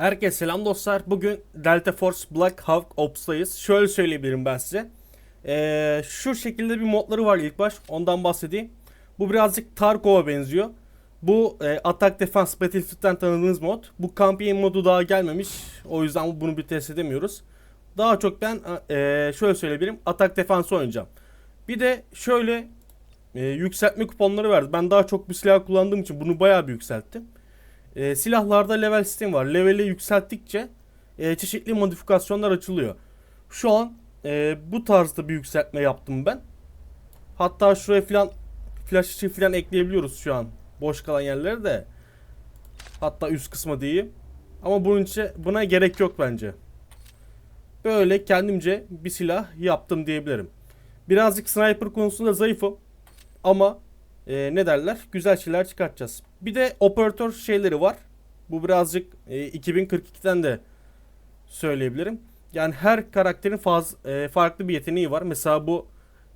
Herkese selam dostlar. Bugün Delta Force Black Hawk Ops'tayız. Şöyle söyleyebilirim ben size. Ee, şu şekilde bir modları var ilk baş. Ondan bahsedeyim. Bu birazcık Tarkov'a benziyor. Bu e, Attack Defense Battlefield'den tanıdığınız mod. Bu Campaign modu daha gelmemiş. O yüzden bunu bir test edemiyoruz. Daha çok ben e, şöyle söyleyebilirim. Attack Defense oynayacağım. Bir de şöyle e, yükseltme kuponları verdi. Ben daha çok bu silah kullandığım için bunu bayağı bir yükselttim. E, silahlarda level sistemi var. Leveli yükselttikçe e, çeşitli modifikasyonlar açılıyor. Şu an e, bu tarzda bir yükseltme yaptım ben. Hatta şuraya filan flash ışığı filan ekleyebiliyoruz şu an. Boş kalan yerlere de. Hatta üst kısma diyeyim. Ama bunun için buna gerek yok bence. Böyle kendimce bir silah yaptım diyebilirim. Birazcık sniper konusunda zayıfım. Ama e, ne derler? Güzel şeyler çıkartacağız. Bir de operatör şeyleri var. Bu birazcık e, 2042'den de söyleyebilirim. Yani her karakterin faz, e, farklı bir yeteneği var. Mesela bu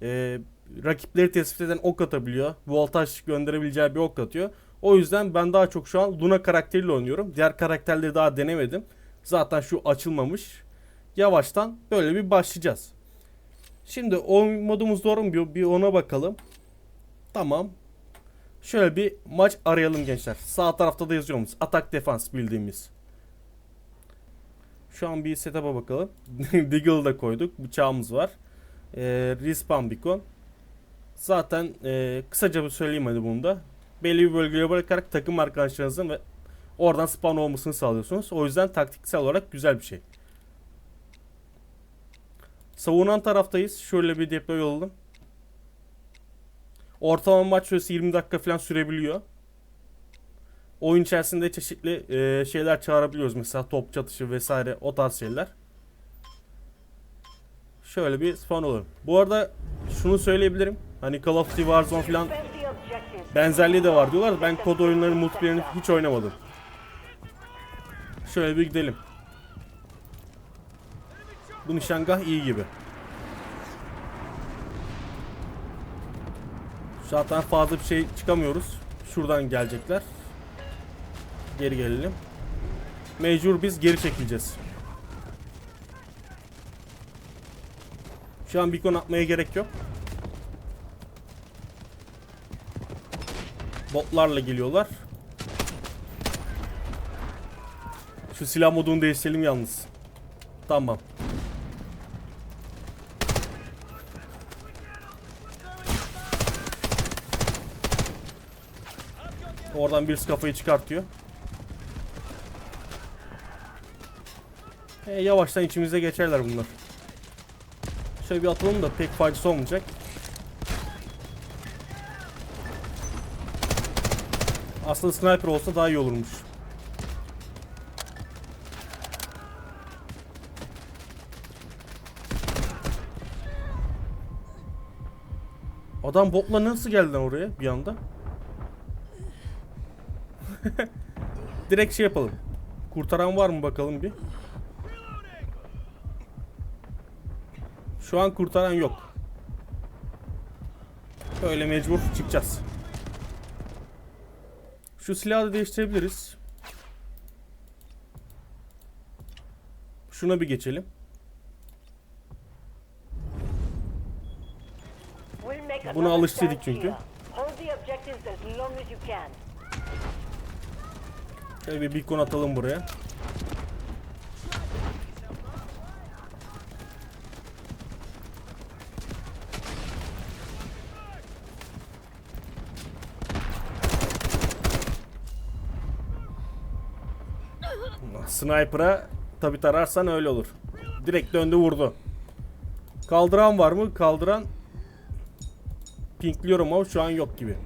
e, rakipleri tespit eden ok atabiliyor. Voltaj gönderebileceği bir ok atıyor. O yüzden ben daha çok şu an Luna karakteriyle oynuyorum. Diğer karakterleri daha denemedim. Zaten şu açılmamış. Yavaştan böyle bir başlayacağız. Şimdi o modumuz doğru mu bir, ona bakalım. Tamam. Şöyle bir maç arayalım gençler. Sağ tarafta da yazıyoruz. Atak defans bildiğimiz. Şu an bir setup'a bakalım. Deagle da koyduk. Bıçağımız var. Ee, respawn beacon. Zaten e, kısaca bir söyleyeyim hadi bunu da. Belli bir bölgeye bırakarak takım arkadaşlarınızın ve oradan spawn olmasını sağlıyorsunuz. O yüzden taktiksel olarak güzel bir şey. Savunan taraftayız. Şöyle bir deploy olalım. Ortalama maç süresi 20 dakika falan sürebiliyor. Oyun içerisinde çeşitli e, şeyler çağırabiliyoruz. Mesela top çatışı vesaire o tarz şeyler. Şöyle bir spawn olur. Bu arada şunu söyleyebilirim. Hani Call of Duty Warzone falan benzerliği de var diyorlar. Ben kod oyunlarının multiplayer'ini hiç oynamadım. Şöyle bir gidelim. Bu nişangah iyi gibi. Zaten fazla bir şey çıkamıyoruz. Şuradan gelecekler. Geri gelelim. Mecbur biz geri çekileceğiz. Şu an beacon atmaya gerek yok. Botlarla geliyorlar. Şu silah modunu değiştirelim yalnız. Tamam. Oradan birisi kafayı çıkartıyor. E, yavaştan içimize geçerler bunlar. Şöyle bir atalım da pek faydası olmayacak. Aslında sniper olsa daha iyi olurmuş. Adam botla nasıl geldi oraya bir anda? Direkt şey yapalım. Kurtaran var mı bakalım bir. Şu an kurtaran yok. Böyle mecbur çıkacağız. Şu silahı da değiştirebiliriz. Şuna bir geçelim. Buna alıştırdık çünkü. Şöyle bir beacon atalım buraya. Sniper'a tabi tararsan öyle olur. Direkt döndü vurdu. Kaldıran var mı? Kaldıran pinkliyorum ama şu an yok gibi.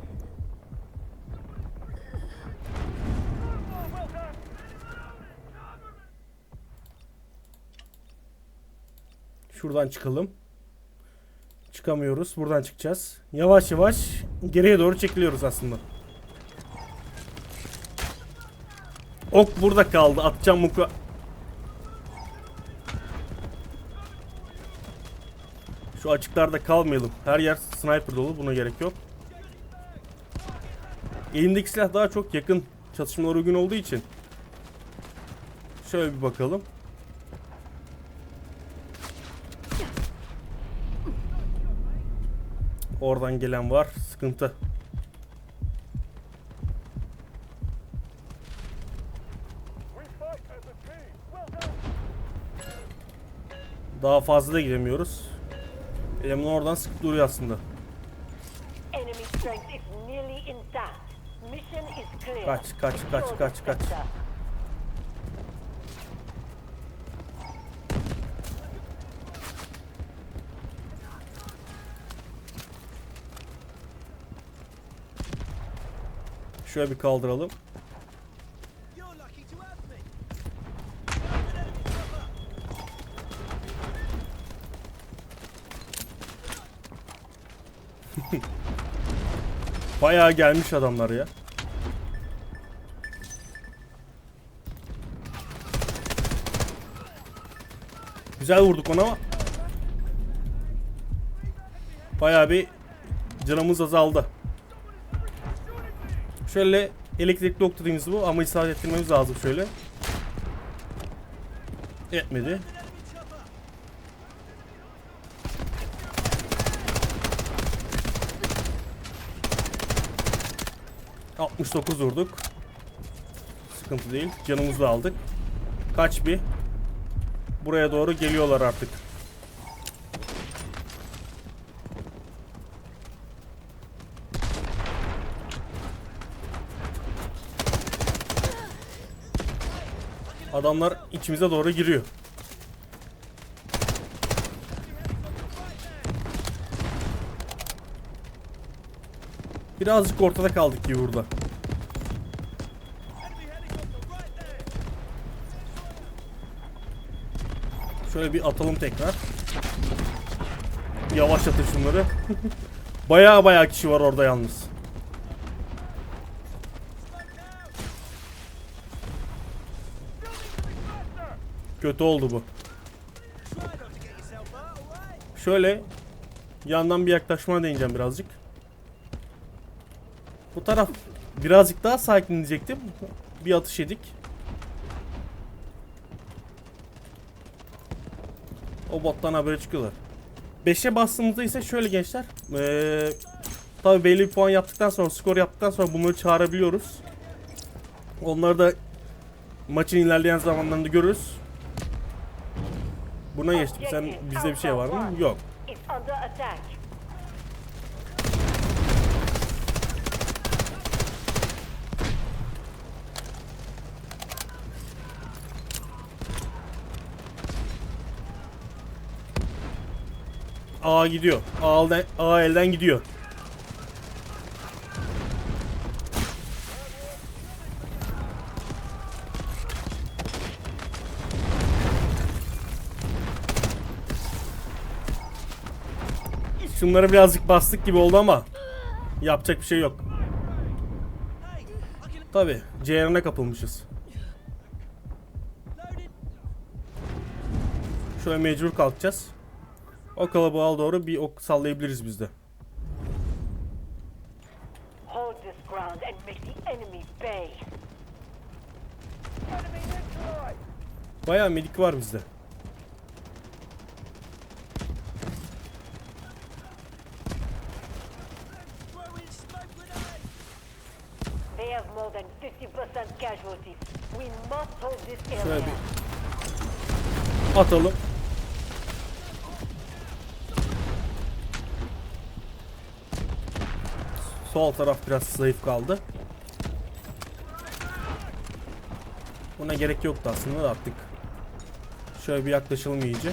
Şuradan çıkalım. Çıkamıyoruz. Buradan çıkacağız. Yavaş yavaş geriye doğru çekiliyoruz aslında. Ok burada kaldı. Atacağım muka. Şu açıklarda kalmayalım. Her yer sniper dolu. Buna gerek yok. Elimdeki silah daha çok yakın çatışmalara uygun olduğu için Şöyle bir bakalım. Oradan gelen var. Sıkıntı. Daha fazla da gidemiyoruz. Eleman oradan sıkıp duruyor aslında. Kaç, kaç, kaç, kaç, kaç. Şöyle bir kaldıralım. Bayağı gelmiş adamlar ya. Güzel vurduk ona ama bayağı bir canımız azaldı. Şöyle elektrikli doktorimiz bu ama isabet ettirmemiz lazım şöyle. Etmedi. ...69 vurduk. Sıkıntı değil. Canımızı aldık. Kaç bir. Buraya doğru geliyorlar artık. Adamlar içimize doğru giriyor. Birazcık ortada kaldık gibi burada. Şöyle bir atalım tekrar. Yavaşlatın şunları. Baya baya kişi var orada yalnız. Kötü oldu bu. Şöyle yandan bir yaklaşma deneyeceğim birazcık. Bu taraf birazcık daha sakin diyecektim. Bir atış yedik. O bottan haberi çıkıyorlar. 5'e bastığımızda ise şöyle gençler. Ee, tabii belli bir puan yaptıktan sonra, skor yaptıktan sonra bunları çağırabiliyoruz. Onları da maçın ilerleyen zamanlarında görürüz. Buna geçtik. Sen bizde bir şey var mı? Yok. A gidiyor. A elden, A elden gidiyor. Şunları birazcık bastık gibi oldu ama yapacak bir şey yok. Tabi Ceyran'a kapılmışız. Şöyle mecbur kalkacağız. O kalabalığa doğru bir ok sallayabiliriz biz de. Bayağı medik var bizde. Atalım. Sol taraf biraz zayıf kaldı. Buna gerek yoktu aslında da attık. Şöyle bir yaklaşalım iyice.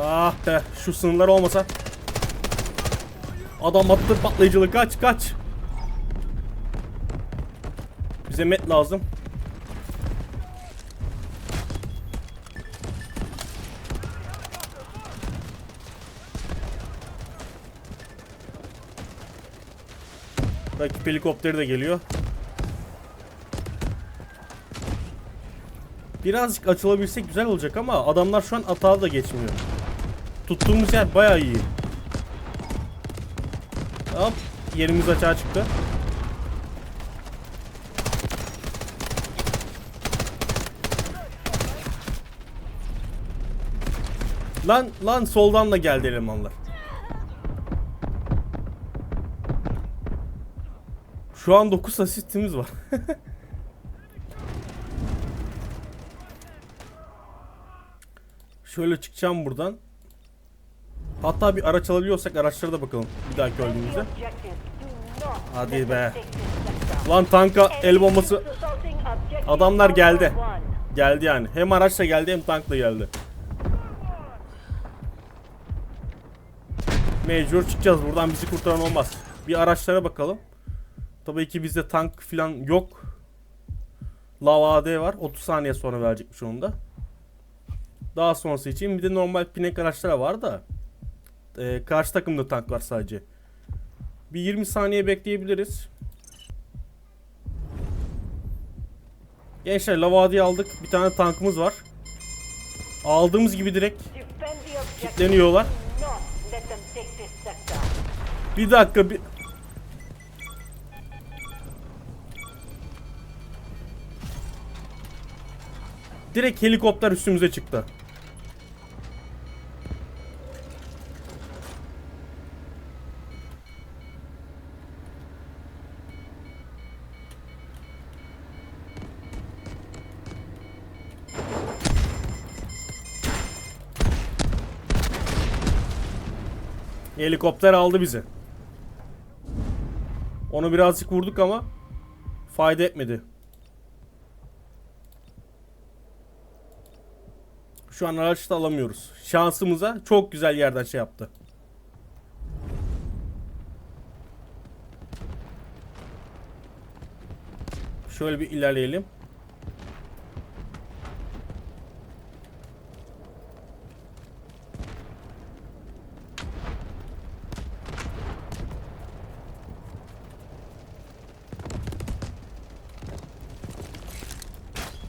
Ah be şu sınırlar olmasa. Adam attı patlayıcılık kaç kaç. Bize met lazım. Rakip helikopteri de geliyor. Birazcık açılabilsek güzel olacak ama adamlar şu an atağa da geçmiyor. Tuttuğumuz yer bayağı iyi. Hop yerimiz açığa çıktı. Lan lan soldan da geldi elemanlar. Şu an 9 asistimiz var. Şöyle çıkacağım buradan. Hatta bir araç alabiliyorsak araçlara da bakalım bir dahaki öldüğümüzde. Hadi be. Lan tanka el bombası Adamlar geldi. Geldi yani. Hem araçla geldi hem tankla geldi. Mecbur çıkacağız buradan bizi kurtaran olmaz. Bir araçlara bakalım. Tabii ki bizde tank falan yok. Lava AD var. 30 saniye sonra verecekmiş onu da. Daha sonrası için bir de normal pinek araçlara var da. Ee, karşı takımda tank var sadece. Bir 20 saniye bekleyebiliriz. Gençler Lavadi'yi aldık. Bir tane tankımız var. Aldığımız gibi direkt kilitleniyorlar. Bir dakika bir... Direkt helikopter üstümüze çıktı. Helikopter aldı bizi. Onu birazcık vurduk ama fayda etmedi. Şu an araçta alamıyoruz. Şansımıza çok güzel yerden şey yaptı. Şöyle bir ilerleyelim.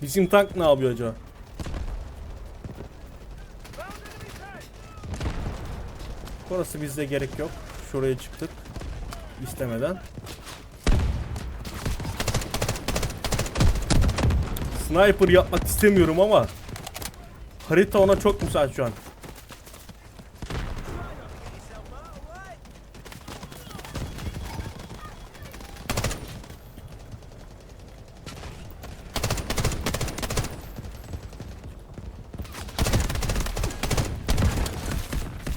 Bizim tank ne yapıyor acaba? Burası bizde gerek yok. Şuraya çıktık. istemeden. Sniper yapmak istemiyorum ama harita ona çok müsait şu an.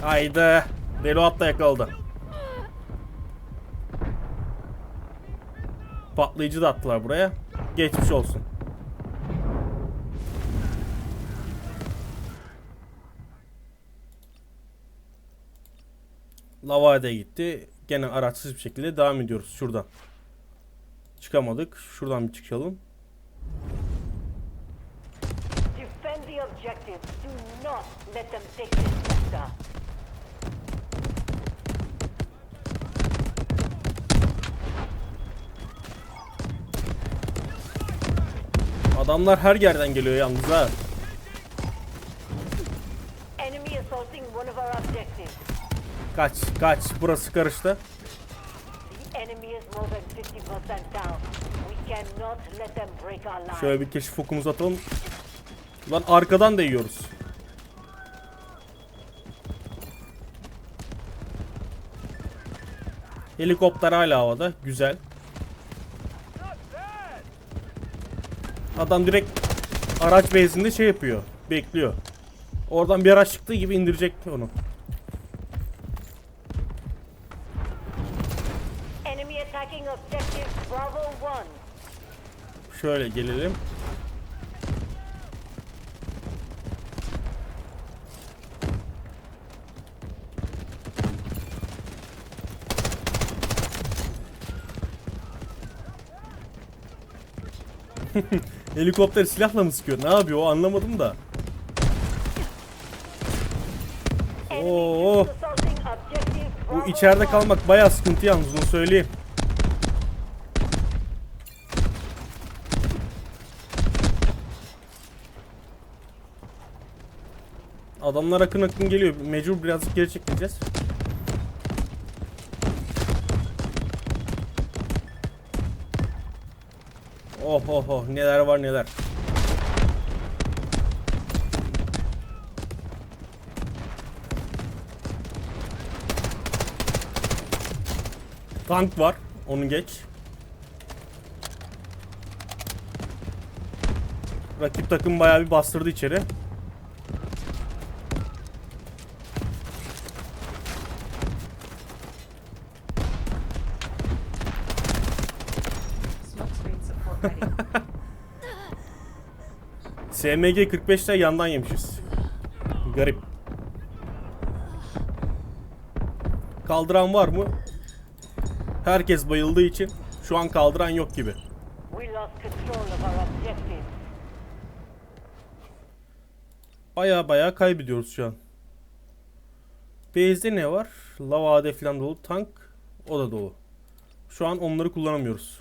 Haydi. Reload da yakaladı. Patlayıcı da attılar buraya. Geçmiş olsun. Lavada gitti. Gene araçsız bir şekilde devam ediyoruz şuradan. Çıkamadık. Şuradan bir çıkalım. Defend the objective. Do not let them take this. Adamlar her yerden geliyor yalnız ha. Kaç kaç. Burası karıştı. The enemy is more than 50% down. We cannot let them break our line. Şöyle bir keşif okumuzu atalım. Lan arkadan da yiyoruz. Helikopter hala havada. Güzel. Adam direkt araç bezinde şey yapıyor. Bekliyor. Oradan bir araç çıktığı gibi indirecek onu. Enemy attacking objective Bravo 1. Şöyle gelelim. Helikopter silahla mı sıkıyor? Ne yapıyor o anlamadım da. Oo. Bu içeride 1. kalmak bayağı sıkıntı yalnız onu söyleyeyim. Adamlar akın akın geliyor. Mecbur birazcık geri çekileceğiz. oh oh oh neler var neler. Tank var. Onu geç. Rakip takım bayağı bir bastırdı içeri. SMG 45'te yandan yemişiz. Garip. Kaldıran var mı? Herkes bayıldığı için şu an kaldıran yok gibi. Baya baya kaybediyoruz şu an. Base'de ne var? Lava AD falan dolu. Tank o da dolu. Şu an onları kullanamıyoruz.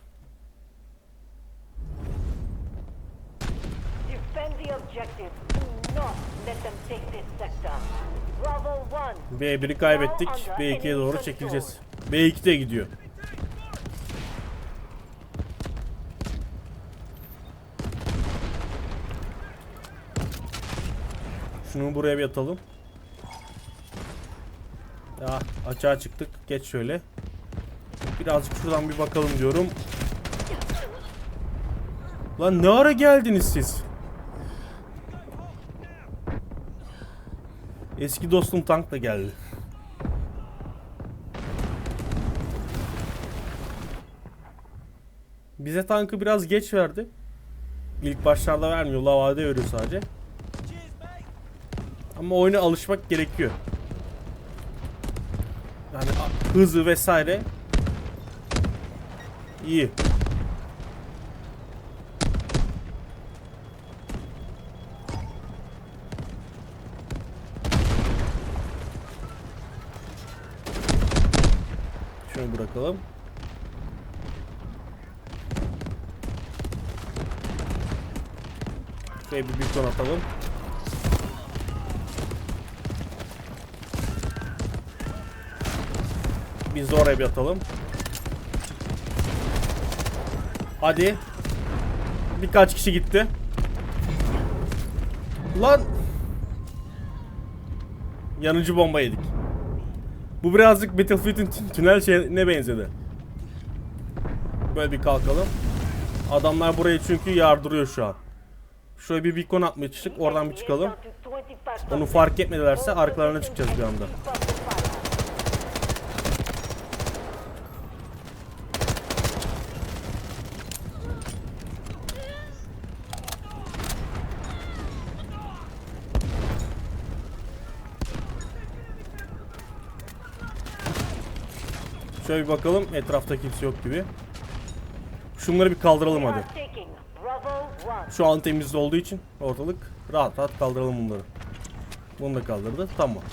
B1'i kaybettik. B2'ye doğru çekileceğiz. B2 de gidiyor. Şunu buraya bir atalım. Ya açığa çıktık. Geç şöyle. Birazcık şuradan bir bakalım diyorum. Lan ne ara geldiniz siz? Eski dostum tank da geldi. Bize tankı biraz geç verdi. İlk başlarda vermiyor. Lavade veriyor sadece. Ama oyuna alışmak gerekiyor. Yani hızı vesaire iyi. Şunu bırakalım. Şöyle bir beacon atalım. Biz de oraya bir atalım. Hadi. Birkaç kişi gitti. Lan. Yanıcı bomba yedik. Bu birazcık Battlefield'in tü- tünel şeyine benzedi. Böyle bir kalkalım. Adamlar burayı çünkü yardırıyor şu an. Şöyle bir beacon atmaya çıktık. Oradan bir çıkalım. Onu fark etmedilerse arkalarına çıkacağız bir anda. Şöyle bir bakalım. Etrafta kimse yok gibi. Şunları bir kaldıralım hadi. Bravo 1. Şu an temiz olduğu için ortalık rahat rahat kaldıralım bunları. Bunu da kaldırdı. Tamam.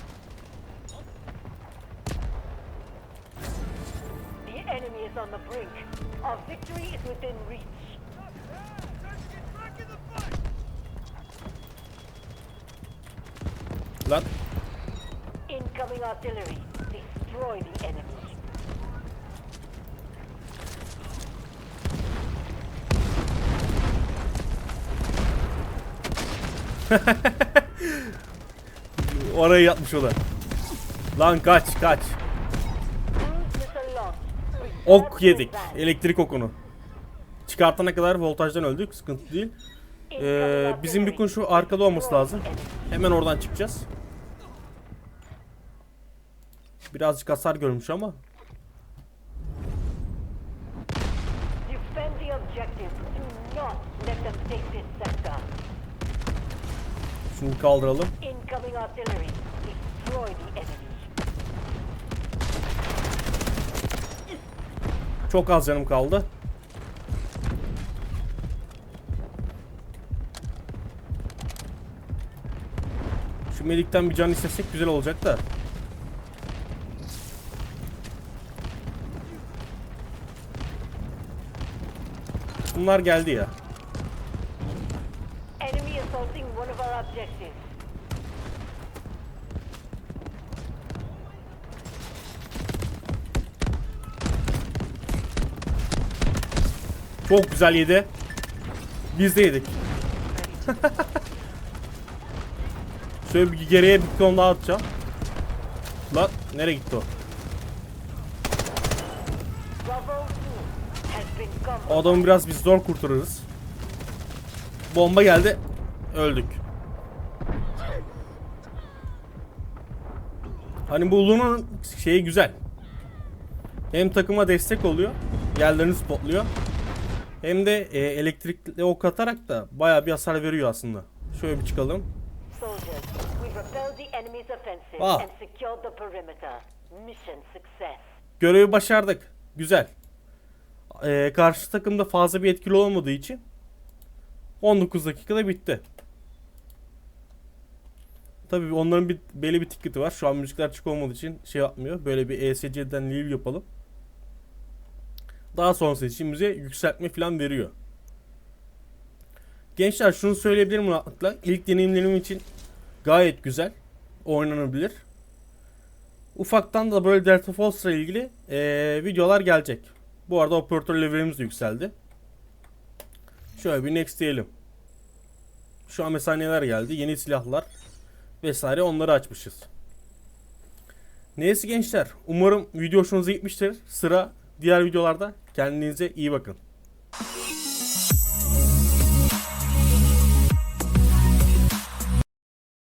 Lan Incoming artillery. Destroy the enemy. oraya yatmış o da. Lan kaç kaç. Ok yedik. Elektrik okunu. Çıkartana kadar voltajdan öldük. Sıkıntı değil. Ee, bizim bir kun şu arkada olması lazım. Hemen oradan çıkacağız. Birazcık hasar görmüş ama. Şunu kaldıralım. Çok az canım kaldı. Şu medikten bir can istesek güzel olacak da. Bunlar geldi ya. Çok güzel yedi. Biz de yedik. Şöyle bir geriye bir ton daha atacağım. Lan nereye gitti o? Bravo 2 has been O adamı biraz biz zor kurtarırız. Bomba geldi. Öldük. Hani bu Luna'nın şeyi güzel. Hem takıma destek oluyor. Yerlerini spotluyor. Hem de e, elektrikli ok atarak da bayağı bir hasar veriyor aslında. Şöyle bir çıkalım. Offensive Ah. Görevi başardık. Güzel. Ee, karşı takımda fazla bir etkili olmadığı için 19 dakikada bitti. Tabii onların bir belli bir ticket'ı var. Şu an müzikler açık olmadığı için şey yapmıyor. Böyle bir ESC'den leave yapalım. Daha sonrası için bize yükseltme falan veriyor. Gençler şunu söyleyebilirim rahatlıkla. İlk deneyimlerim için gayet güzel. Oynanabilir. Ufaktan da böyle Delta Force'la ilgili eee, videolar gelecek. Bu arada operatör levelimiz de yükseldi. Şöyle bir next diyelim. Şu an mesela neler geldi? Yeni silahlar vesaire onları açmışız. Neyse gençler. Umarım video hoşunuza gitmiştir. Sıra diğer videolarda. Kendinize iyi bakın.